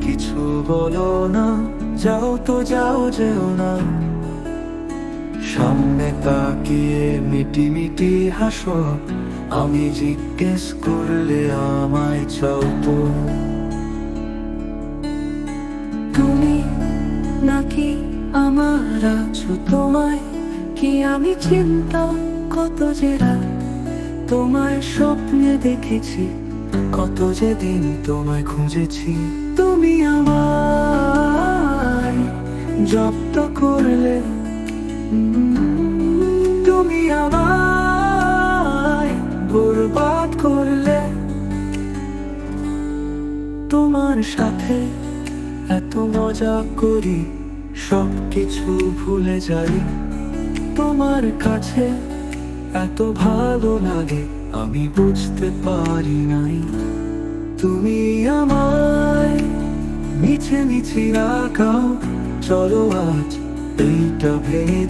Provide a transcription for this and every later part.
কিছু বলো না, যাও তো যাও যেও না। সামনে তাকিয়ে মিটি মিটি হাসো, আমি জিজ্ঞেস করলে আমায় চাও তো। তুমি নাকি আমার আছো তোমায়? কি আমি চিন্তা কত যে রাত? তোমায় স্বপ্নে দেখেছি কত যে দিন তোমায় খুঁজেছি, তুমি আমার জব্দ করলে। তুমি আমায় বরবাদ করলে। তোমার সাথে এত মজা করি সব কিছু ভুলে যাই। তোমার কাছে এত ভালো লাগে, আমি বুঝতে পারি নাই। তুমি আমায় মিছে মিছি রাখাও, চলো আজ এইটা ভেঙে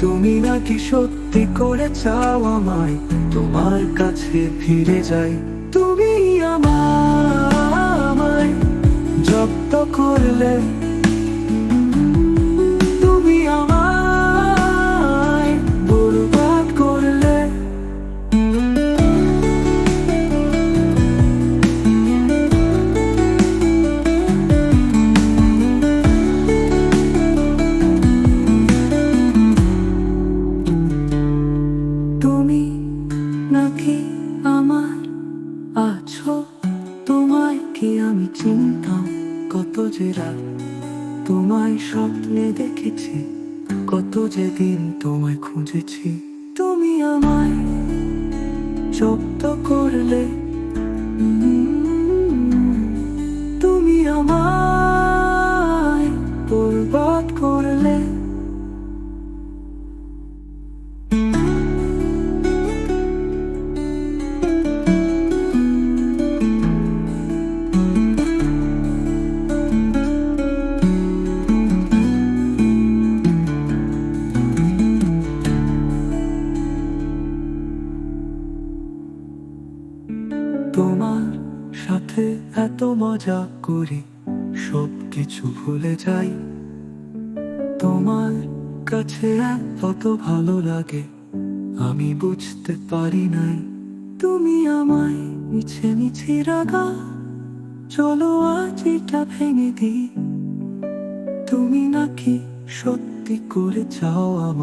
তুমি নাকি সত্যি করে চাও আমায়, তোমার কাছে ফিরে যাই। তুমি আমায় জব্দ করলে নাকি আমার আছো। তোমায় কি আমি চিনতাম? কত যে রাত তোমায় স্বপ্নে দেখেছি, কত যে দিন তোমায় খুঁজেছি। তুমি আমায় জব্দ করলে তোমার সাথে এত মজা করি সব কিছু ভুলে যাই। তোমার কাছে কত ভালো লাগে, আমি বুঝতে পারি নাই। তুমি আমায় মিছে মিছে রাগা, চলো আজ এটা ভেঙে দিই। তুমি নাকি সত্যি করে চাও আমার